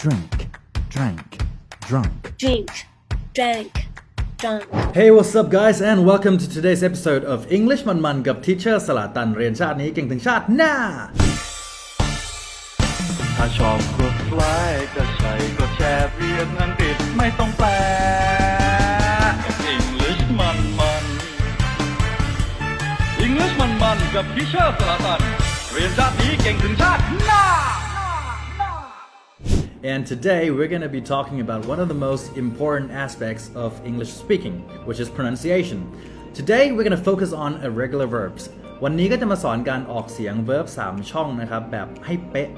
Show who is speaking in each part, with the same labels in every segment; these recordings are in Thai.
Speaker 1: drink, drank, drunk.
Speaker 2: drink, drank, drunk.
Speaker 1: Hey, what's up, guys, and welcome to today's episode of English มันมันๆกับ Teacher สลาตันเรียนชาตินี้เก่งถึงชาติหน้า
Speaker 3: ถ้าชอบกดไลค์ก็ใช่กดแชร์เรียนอังกฤษไม่ต้องแปล English มันมัน English มันมันกับพิเชอร์สลาตัน เรียนชาตินี้เก่งถึงชาติหน้า
Speaker 1: And today we're going to be talking about one of the most important aspects of English speaking, which is pronunciation. Today we're going to focus on irregular verbs. วันนี้ก็จะมาสอนการออกเสียง verb 3 ช่องนะครับ แบบให้เป๊ะ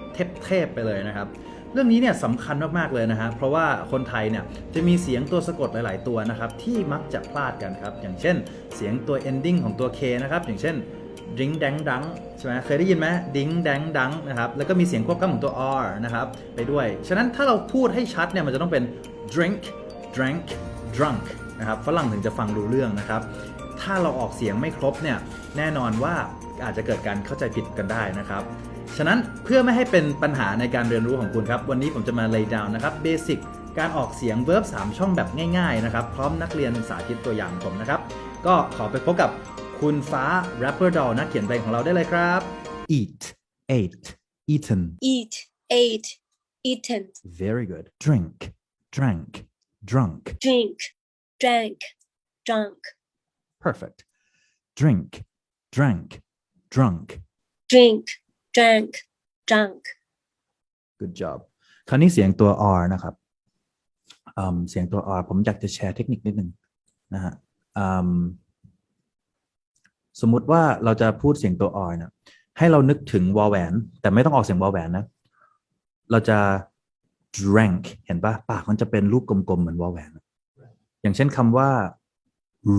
Speaker 1: เทพๆไปเลยนะครับ เรื่องนี้เนี่ยสำคัญมากๆเลยนะฮะ เพราะว่าคนไทยเนี่ยจะมีเสียงตัวสะกดหลาย ๆ ตัวนะครับ ที่มักจะพลาดกันครับ อย่างเช่น เสียงตัว ending ของตัว K นะครับ อย่างเช่น ดิ้งแดงดังใช่ไหมเคยได้ยินไหมดิ้งแดงดังนะครับแล้วก็มีเสียงควบกล้ำของตัว r นะครับไปด้วย ฉะนั้นถ้าเราพูดให้ชัดเนี่ยมันจะต้องเป็น drink drank drunk นะครับฝรั่งถึงจะฟังรู้เรื่องนะครับ ถ้าเราออกเสียงไม่ครบเนี่ยแน่นอนว่าอาจจะเกิดการเข้าใจผิดกันได้นะครับ ฉะนั้นเพื่อไม่ให้เป็นปัญหาในการเรียนรู้ของคุณครับ วันนี้ผมจะมา lay down นะครับเบสิกการออกเสียง verb 3 ช่องแบบง่ายๆนะครับ พร้อมนักเรียนสาธิตตัวอย่างผมนะครับ ก็ขอไปพบกับ คุณฟ้า rapper doll นักเขียนเพลงของเราได้เลยครับ eat ate eaten
Speaker 2: Eat, ate, eaten,
Speaker 1: very good drink drank drunk
Speaker 2: drink, drank, drunk,
Speaker 1: perfect drink drank drunk
Speaker 2: drink, drank, drunk.
Speaker 1: good job คราวนี้เสียงตัว R นะครับอืมเสียงตัว R ผมอยากจะแชร์เทคนิคนิดนึงนะฮะอืม สมมุติว่าเราจะพูดเสียงตัว R เนี่ยให้เรานึกถึงวอลแหวน แต่ไม่ต้องออกเสียงวอลแหวนนะ เราจะ drank เห็นปะปากมันจะเป็นรูปกลมๆ เหมือนวอลแหวน อย่างเช่นคำว่า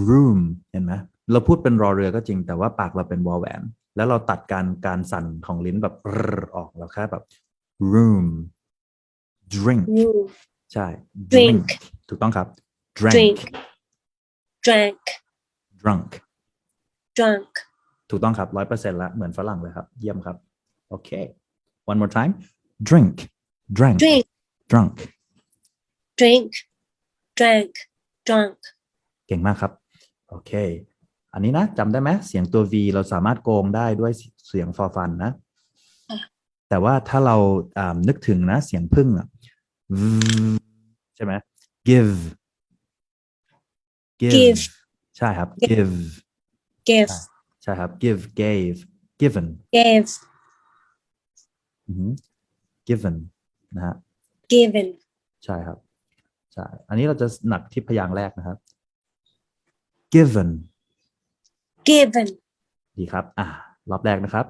Speaker 1: room เห็นไหมเราพูดเป็นรอเรือก็จริง แต่ว่าปากเราเป็นวอลแหวน แล้วเราตัดการการสั่นของลิ้นแบบรออกเราแค่แบบ room drink
Speaker 2: Room,
Speaker 1: ใช่
Speaker 2: Drink
Speaker 1: ถูกต้องครับ drank
Speaker 2: drink, drank,
Speaker 1: drunk
Speaker 2: drunk.
Speaker 1: ถูกต้องครับร้อยเปอร์เซ็นต์ละเหมือนฝรั่งเลยครับ เยี่ยมครับ โอเค one more time drink drank
Speaker 2: Drink,
Speaker 1: drunk
Speaker 2: drink, drank, drunk.
Speaker 1: เก่งมากครับ โอเค อันนี้นะจำได้ไหมเสียงตัว V เราสามารถโกงได้ด้วยเสียง for fun นะ
Speaker 2: อะ
Speaker 1: แต่ว่าถ้าเราอ่านึกถึงนะ เสียงพึ่งอะ V ใช่ไหม give
Speaker 2: Give
Speaker 1: ใช่ครับ give
Speaker 2: Give,
Speaker 1: ใช่ครับ give gave given
Speaker 2: gave,
Speaker 1: อือหือ given นะฮะ
Speaker 2: given,
Speaker 1: ใช่ครับใช่อันนี้เราจะหนักที่พยางค์แรกนะครับ given
Speaker 2: given,
Speaker 1: ดีครับ อ่ารอบแรกนะครับ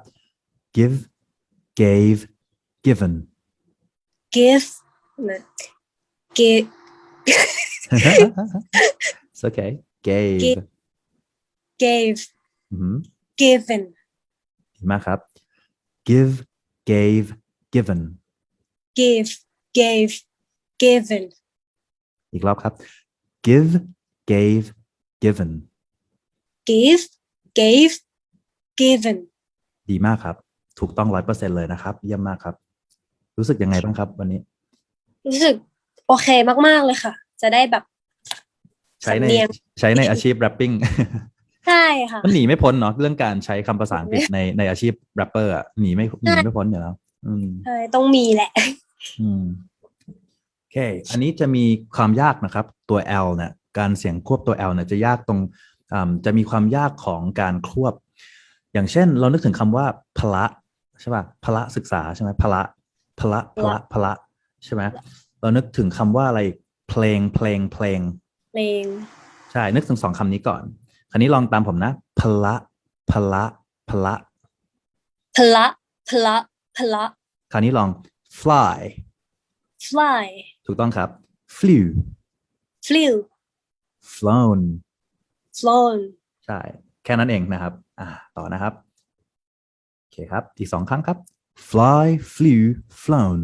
Speaker 1: give gave given
Speaker 2: give, no, give,
Speaker 1: it's okay gave
Speaker 2: Give gave,
Speaker 1: อือหือ
Speaker 2: given,
Speaker 1: ดีมากครับ give gave given
Speaker 2: give, gave, given,
Speaker 1: อีกรอบครับ give gave given
Speaker 2: give, gave, given.
Speaker 1: ดีมากครับ ถูกต้องร้อยเปอร์เซ็นเลยนะครับ เยี่ยมมากครับ รู้สึกยังไงบ้างครับ วันนี้
Speaker 2: รู้สึกโอเคมาก ๆ เลยค่ะ จะได้แบบ
Speaker 1: ใช้ใน
Speaker 2: สำเนียง
Speaker 1: ใช้ในอาชีพ rapping
Speaker 2: ใช่ค่ะ
Speaker 1: มันหนีไม่พ้นเนาะเรื่องการใช้คำภาษาอังกฤษในในอาชีพแรปเปอร์อะหนีไม่หนีไม่พ้นอยู่แล้วอืม
Speaker 2: ใช่ต้องมีแหละ
Speaker 1: อืมโอเค อันนี้จะมีความยากนะครับ ตัว L เนี่ยการเสียงควบตัว L เนี่ยจะยากตรงอ่าจะมีความยากของการควบ อย่างเช่น เรานึกถึงคำว่าพละใช่ป่ะพละศึกษาใช่ไหมพละพละพละพละใช่ไหมเรานึกถึงคำว่าอะไรเพลงเพลงเพลง
Speaker 2: เพลง
Speaker 1: ใช่นึกถึงสองคำนี้ก่อน คราวนี้ลองตามผมนะพละพละพละ
Speaker 2: พละพละพละ
Speaker 1: คราวนี้ลอง fly
Speaker 2: fly
Speaker 1: ถูกต้องครับ flew
Speaker 2: flew
Speaker 1: flown
Speaker 2: flown
Speaker 1: ใช่ แค่นั้นเองนะครับ อ่า ต่อนะครับ โอเคครับ อีกสองครั้งครับ fly flew flown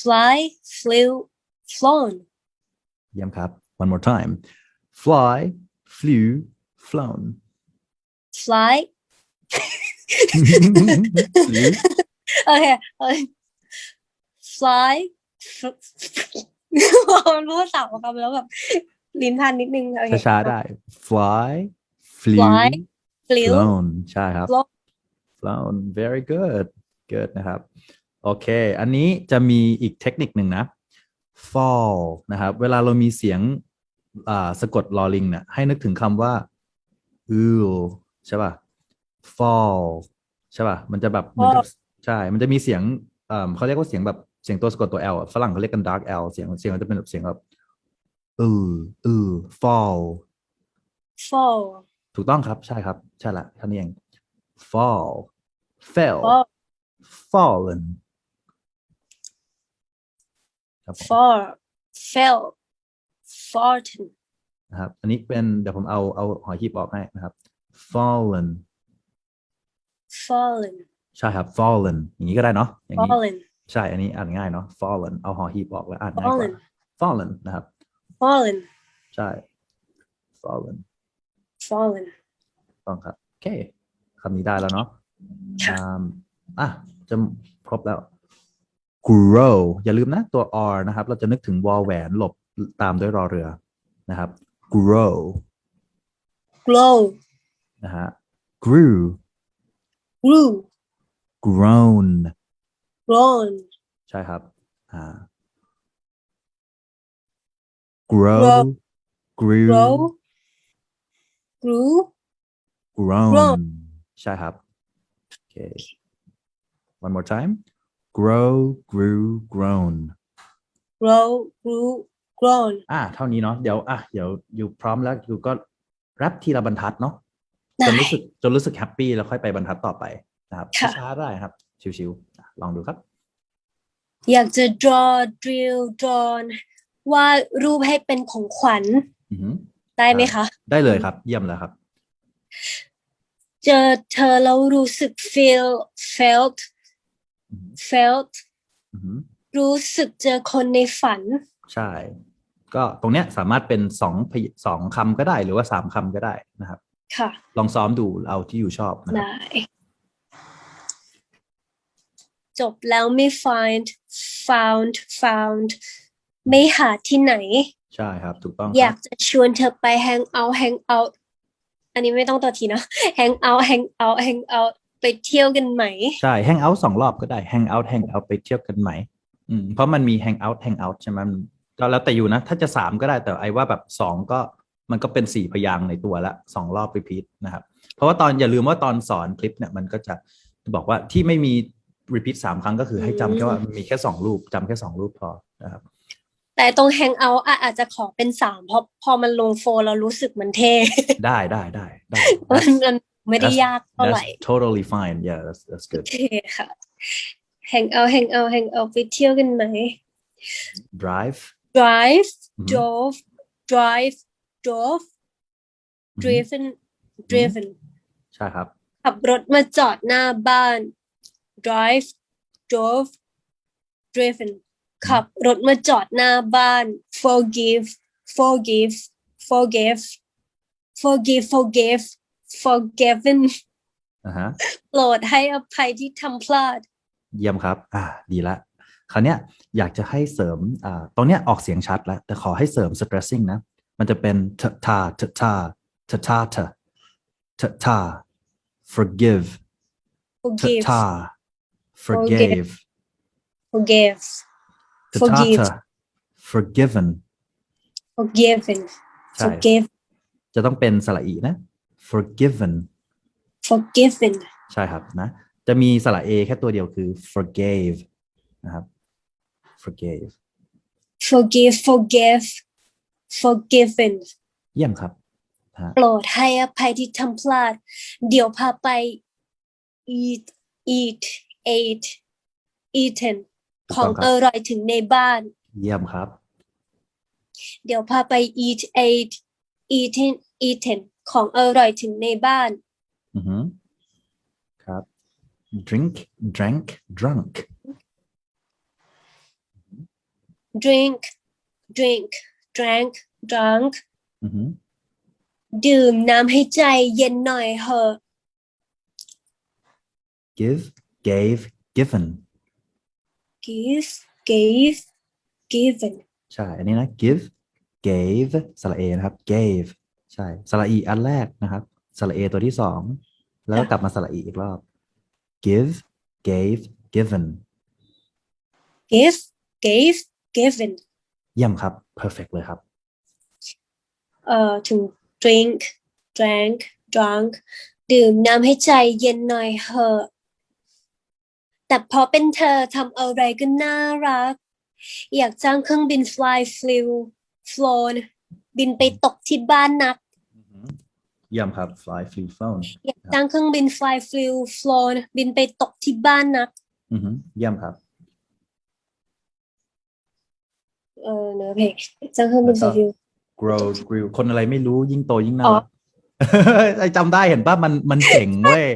Speaker 2: fly flew flown
Speaker 1: เยี่ยมครับ one more time fly flew flown
Speaker 2: fly
Speaker 1: flew
Speaker 2: okay okay fly มันพูดสาวคำแล้วแบบลิ้นพันนิดนึงโอเค
Speaker 1: ช้าๆได้ fly flew
Speaker 2: Fly flew
Speaker 1: flown ใช่ครับ
Speaker 2: flown
Speaker 1: flown very good good นะครับ โอเค อันนี้จะมีอีกเทคนิคหนึ่งนะ fall นะครับ เวลาเรามีเสียงอ่า สะกดลอลิงเนี่ยให้นึกถึงคำว่า ooh ใช่ป่ะ fall ใช่ป่ะ มันจะแบบเหมือนกับใช่ มันจะมีเสียงเอ่อเขาเรียกว่าเสียงแบบเสียงตัวสะกดตัว L อะฝรั่งเขาเรียกกัน dark L เสียงเสียงมันจะเป็นแบบเสียงแบบ ooh ooh fall
Speaker 2: fall
Speaker 1: ถูกต้องครับ ใช่ครับ ใช่ละท่านี้เอง fall fell
Speaker 2: fall
Speaker 1: fallen ครับผม
Speaker 2: fall fell fallen
Speaker 1: นะครับ อันนี้เป็นเดี๋ยวผมเอาเอาหอยหีบออกให้นะครับ fallen
Speaker 2: fallen
Speaker 1: ใช่ครับ fallen อย่างนี้ก็ได้เนาะอย่างนี้
Speaker 2: fallen
Speaker 1: ใช่ อันนี้อ่านง่ายเนาะ fallen เอาหอหีบออกแล้วอ่านง่ายกว่า
Speaker 2: fallen
Speaker 1: fallen นะครับ
Speaker 2: fallen
Speaker 1: ใช่ fallen
Speaker 2: fallen
Speaker 1: ต้องครับ โอเคคำนี้ได้แล้วเนาะ
Speaker 2: ค่ะ
Speaker 1: อ่าอะจะครบแล้ว grow อย่าลืมนะ ตัว r นะครับ เราจะนึกถึงวอลแหวนหลบ ตามด้วยรอเรือนะครับ grow
Speaker 2: glow
Speaker 1: นะฮะ grew
Speaker 2: grew
Speaker 1: grown
Speaker 2: grown
Speaker 1: ใช่ครับอ่า grow
Speaker 2: Grow
Speaker 1: grew
Speaker 2: grow grew
Speaker 1: grown
Speaker 2: Grown
Speaker 1: ใช่ครับโอเค one more time grow grew grown
Speaker 2: grow grew grown
Speaker 1: อ่าเท่านี้เนาะเดี๋ยวอะเดี๋ยวอยู่พร้อมแล้วอยู่ก็แรปทีละบรรทัดเนาะจ
Speaker 2: ได้
Speaker 1: นรู้สึกจนรู้สึกแฮปปี้แล้วค่อยไปบรรทัดต่อไปนะครับ
Speaker 2: ค่ะ
Speaker 1: ช้าๆได้ครับ ชิวๆอะลองดูครับ
Speaker 2: อยากจะ draw drill drawn วาดรูปให้เป็นของขวัญ
Speaker 1: อือหือ
Speaker 2: ได้ไหมคะ
Speaker 1: ได้เลยครับ เยี่ยมแล้วครับ
Speaker 2: เจอเธอแล้วรู้สึก feel felt
Speaker 1: อือหือ
Speaker 2: felt
Speaker 1: อือหือ
Speaker 2: รู้สึกเจอคนในฝัน
Speaker 1: ใช่ ก็ตรงเนี้ยสามารถเป็นสองพยสองคำก็ได้หรือว่าสามคำก็ได้นะครับ
Speaker 2: ค่ะ
Speaker 1: ลองซ้อมดูเอาที่อยู่ชอบนะครับ
Speaker 2: ได้จบแล้วไม่ find found found ไม่หาที่ไหน
Speaker 1: ใช่ครับ ถูกต้อง
Speaker 2: อ
Speaker 1: ค
Speaker 2: ยา
Speaker 1: รั
Speaker 2: ก
Speaker 1: บ
Speaker 2: จะชวนเธอไป hang out hang out อันนี้ไม่ต้องตัวทีนะ hang out hang out hang out ไปเที่ยวกันไหม
Speaker 1: ใช่แฮงเอาท์สองรอบก็ได้แฮงเอาท์แฮงเอาท์ไปเที่ยวกันไหมอืมเพราะมันมีแฮงเอาท์แฮงเอาท์ใช่ไหมมัน ก็แล้วแต่อยู่นะ ถ้าจะสามก็ได้แต่ไอ้ว่าแบบสองก็มันก็เป็นสี่พยางค์ในตัวละสองรอบรีพีทนะครับ เพราะว่าตอนอย่าลืมว่าตอนสอนคลิปเนี่ยมันก็จะบอกว่าที่ไม่มีรีพีทสามครั้งก็คือให้จำแค่ว่ามันมีแค่สองรูปจำแค่สองรูปพอนะครับ
Speaker 2: แต่ตรง hang out อะอาจจะขอเป็นสามเพราะพอมันลงโฟร์เรารู้สึกมันเท่
Speaker 1: ได้ได้ได้ได้
Speaker 2: มันมันไม่ได้
Speaker 1: That's-
Speaker 2: ยากเท่าไหร่
Speaker 1: That's totally fine yeah that's that's good
Speaker 2: โอเคค่ะ hang out hang out hang out ไปเที่ยวกันไหม
Speaker 1: drive
Speaker 2: drive
Speaker 1: อือหือ
Speaker 2: drove drive drove
Speaker 1: อือหือ
Speaker 2: driven driven
Speaker 1: ใช่ครับ
Speaker 2: ขับรถมาจอดหน้าบ้าน drive drove driven ขับรถมาจอดหน้าบ้าน forgive forgive forgive forgive forgive forgiven
Speaker 1: อ่าฮะ
Speaker 2: โปรดให้อภัยที่ทำพลาด
Speaker 1: เยี่ยมครับ อ่า ดีละ คราวเนี้ยอยากจะให้เสริมอ่าตรงเนี้ยออกเสียงชัดแล้ว แต่ขอให้เสริม stressing นะ มันจะเป็นททาททาททาทททา forgive ท
Speaker 2: forgive
Speaker 1: ทา forgave
Speaker 2: forgive
Speaker 1: ททา
Speaker 2: forgive
Speaker 1: ท forgiven
Speaker 2: forgiven
Speaker 1: ใช่
Speaker 2: forgive
Speaker 1: จะต้องเป็นสระอีนะ forgiven
Speaker 2: forgiven
Speaker 1: ใช่ครับนะ จะมีสระเอแค่ตัวเดียวคือ forgave นะครับ forgave
Speaker 2: forgive forgive forgiven
Speaker 1: เยี่ยมครับ
Speaker 2: โปรดให้อภัยที่ทำพลาด เดี๋ยวพาไป eat eat ate eaten
Speaker 1: ถูก
Speaker 2: ข
Speaker 1: ต้
Speaker 2: อ
Speaker 1: องงครับ
Speaker 2: อร่อยถึงในบ้าน
Speaker 1: เยี่ยมครับ
Speaker 2: เดี๋ยวพาไป eat ate eaten eaten ของอร่อยถึงในบ้าน
Speaker 1: อือฮึครับ drink drank drunk
Speaker 2: drink drink drank drunk
Speaker 1: อือฮึ
Speaker 2: ดื่มน้ำให้ใจเย็นหน่อยเหอะ
Speaker 1: give gave given
Speaker 2: give gave given
Speaker 1: ใช่ อันนี้นะ give gave สระเอนะครับ gave ใช่สระอีอันแรกนะครับสระเอตัวที่สอง แล้วก็กลับมาสระอีอีกรอบ give gave given
Speaker 2: give gave given
Speaker 1: เยี่ยมครับ perfect เลยครับ
Speaker 2: เอ่อถึง drink drank drunk ดื่มน้ำให้ใจเย็นหน่อยเหอะแต่พอเป็นเธอทำอะไรก็น่ารัก อยากจ้างเครื่องบิน fly flew flown บินไปตกที่บ้านนัก
Speaker 1: เยี่ยมครับ fly flew phone
Speaker 2: อยากจ้างเครื่องบิน fly flew flown บินไปตกที่บ้านนัก
Speaker 1: อือหือเยี่ยมครับ
Speaker 2: เออเนื้อเพลงจ้างเครื่องบิน fly flew
Speaker 1: grow grew คนอะไรไม่รู้ยิ่งโตยิ่งน่า
Speaker 2: อ๋อ
Speaker 1: รักไอจำได้เห็นป่ะมันมันเจ๋งเว้ย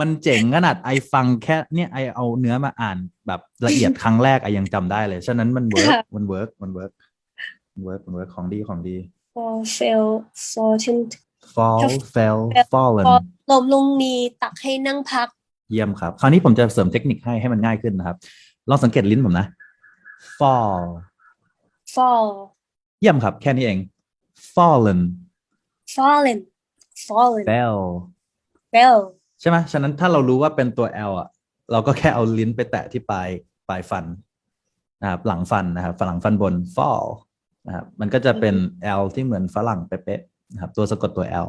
Speaker 1: มันเจ๋งขนาดไอฟังแค่เนี่ยไอเอาเนื้อมาอ่านแบบละเอียดครั้งแรกไอยังจำได้เลย ฉะนั้นมันเวิร์กมันเวิร์กมันเวิร์กมันเวิร์กมันเวิร์กของดีของดี
Speaker 2: fall fell fortune
Speaker 1: fall fell fallen
Speaker 2: ลมลงมีตักให้นั่งพัก
Speaker 1: เยี่ยมครับ คราวนี้ผมจะเสริมเทคนิคให้ให้มันง่ายขึ้นนะครับ ลองสังเกตลิ้นผมนะ fall
Speaker 2: fall
Speaker 1: เยี่ยมครับ แค่นี้เอง fallen
Speaker 2: fallen fallen
Speaker 1: fell
Speaker 2: fell
Speaker 1: ใช่ไหมฉะนั้นถ้าเรารู้ว่าเป็นตัว L อะ เราก็แค่เอาลิ้นไปแตะที่ปลายปลายฟันนะครับหลังฟันนะครับฝรั่งฟันบน fall นะครับมันก็จะเป็น L ที่เหมือนฝรั่งเป๊ะๆนะครับ ตัวสะกดตัว L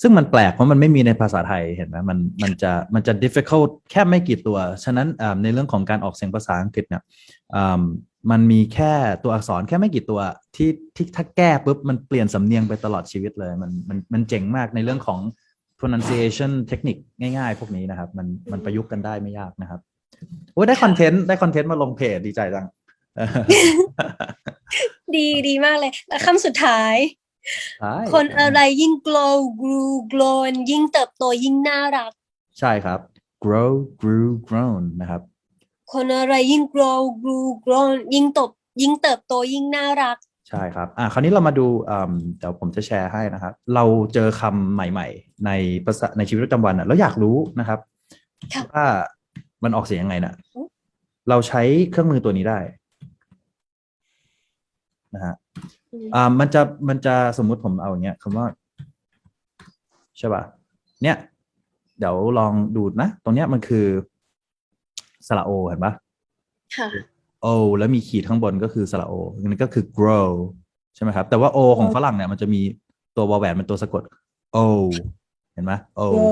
Speaker 1: ซึ่งมันแปลกเพราะมันไม่มีในภาษาไทยเห็นไหมมันมันจะมันจะ difficult แค่ไม่กี่ตัว ฉะนั้นอ่าในเรื่องของการออกเสียงภาษาอังกฤษเนี่ยอ่า มันมีแค่ตัวอักษรแค่ไม่กี่ตัวที่ที่ถ้าแก้ปุ๊บมันเปลี่ยนสำเนียงไปตลอดชีวิตเลย มันมันมันเจ๋งมากในเรื่องของ pronunciation เทคนิคง่ายๆ พวกนี้นะครับ มันมันประยุกต์กันได้ไม่ยากนะครับโอ้ยได้คอนเทนต์ได้คอนเทนต์มาลงเพจดีใจจัง
Speaker 2: ดีดีมากเลย แล้วคำสุดท้าย
Speaker 1: ใช่
Speaker 2: คนอะไรยิ่ง glow grew grown ยิ่งเติบโตยิ่งน่ารัก
Speaker 1: ใช่ครับ grow grew grown นะครับ
Speaker 2: คนอะไรยิ่ง grow grew grown ยิ่งตบ ยิ่งเติบโตยิ่งน่ารัก
Speaker 1: ใช่ครับ อะคราวนี้เรามาดูอืมเดี๋ยวผมจะแชร์ให้นะครับ เราเจอคำใหม่ ๆ ในภาษาในชีวิตประจำวันอะแล้วอยากรู้นะครับ
Speaker 2: ค่ะ
Speaker 1: ว่ามันออกเสียงยังไงนะเราใช้เครื่องมือตัวนี้ได้นะฮะอ่ามันจะมันจะสมมุติผมเอาอย่างเงี้ยคำว่าใช่ป่ะเนี่ย เดี๋ยวลองดูนะ ตรงเนี้ยมันคือ สระโอเห็นปะ
Speaker 2: ค่ะ
Speaker 1: o แล้วมีขีดข้างบนก็คือสระ o อันนี้ก็คือ grow ใช่ไหมครับ แต่ว่า o ของฝรั่งเนี่ยมันจะมีตัววอลแหวนเป็นตัวสะกด o เห็นไหม o
Speaker 2: grow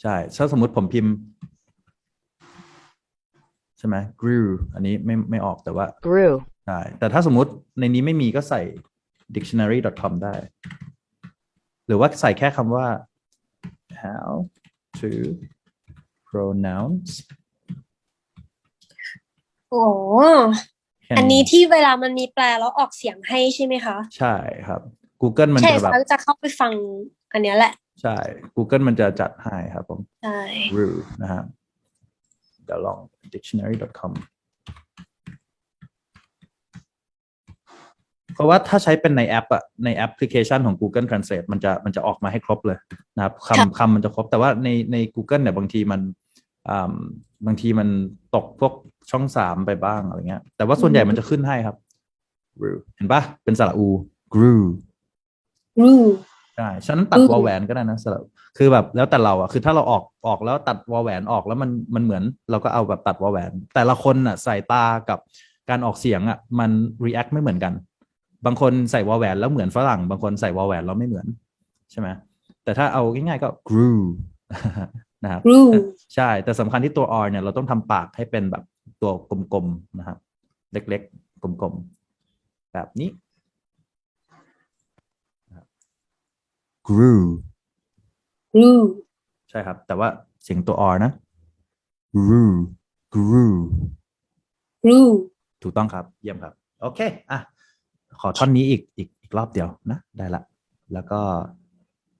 Speaker 1: ใช่ ถ้าสมมติผมพิมพ์ ใช่ไหม grew อันนี้ไม่ไม่ออกแต่ว่า
Speaker 4: grew,
Speaker 1: ใช่แต่ถ้าสมมติในนี้ไม่มีก็ใส่ dictionary.com ได้ หรือว่าใส่แค่คำว่า how to pronounce
Speaker 2: โอ้
Speaker 1: แค่
Speaker 2: อันนี้ที่เวลามันมีแปลแล้วออกเสียงให้ใช่ไหมคะ
Speaker 1: ใช่ครับ Google มัน
Speaker 2: ใช่
Speaker 1: จะแบบ
Speaker 2: เขาจะเข้าไปฟังอันเนี้ยแหละ
Speaker 1: ใช่ Google มันจะจัดให้ครับผม
Speaker 2: ใช่
Speaker 1: brew นะฮะเดี๋ยวลอง dictionary.com เพราะว่าถ้าใช้เป็นในแอปอะในแอปพลิเคชันของ Google Translate มันจะมันจะออกมาให้ครบเลยนะครับคำคำมันจะครบแต่ว่าในใน Google เนี่ยบางทีมันอ่า บางทีมันตกพวกช่องสามไปบ้างอะไรเงี้ย แต่ว่าส่วนใหญ่มันจะขึ้นให้ครับ grew เห็นปะเป็นสระอู grew
Speaker 2: grew
Speaker 1: ใช่ฉะนั้นตัด
Speaker 2: อืม
Speaker 1: วอลแหวนก็ได้นะสำหรับคือแบบแล้วแต่เราอะคือถ้าเราออกออกแล้วตัดวอลแหวนออกแล้วมันมันเหมือน เราก็เอาแบบตัดวอลแหวน แต่ละคนอะใส่ตากับการออกเสียงอะมัน react ไม่เหมือนกัน บางคนใส่วอลแหวนแล้วเหมือนฝรั่ง บางคนใส่วอลแหวนแล้วไม่เหมือน ใช่ไหมแต่ถ้าเอาง่ายๆก็ grew นะครับ
Speaker 2: grew
Speaker 1: ใช่แต่สำคัญที่ตัว R เนี่ยเราต้องทำปากให้เป็นแบบตัวกลมๆนะครับ เล็กๆ กลมๆ แบบนี้นะครับ grew
Speaker 2: grew
Speaker 1: ใช่ครับ แต่ว่าเสียงตัว R นะ grew grew
Speaker 2: grew
Speaker 1: ถูกต้องครับ เยี่ยมครับ โอเค อะ ขอท่อนนี้อีกอีกอีกรอบเดียวนะ ได้ละ แล้วก็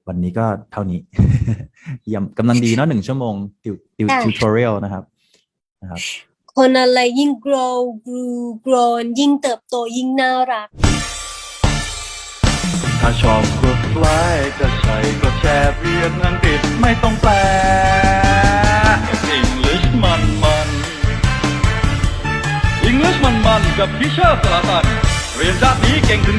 Speaker 1: วันนี้ก็เท่านี้เยี่ยมกำลังดีเนาะหนึ่งชั่วโมงติวติว
Speaker 2: ค่ะ
Speaker 1: ทิวทอเรียลนะครับนะครับ
Speaker 2: คนอะไรยิ่ง grow grew grown ยิ่งเติบโตยิ่งน่ารัก
Speaker 3: ถ้าชอบกดไลค์ก็ใส่กดแชร์เรียนอังกฤษไม่ต้องแปล English มันมัน English English มันๆกับพิเชอร์สลาตันเรียนชาตินี้เก่งถึง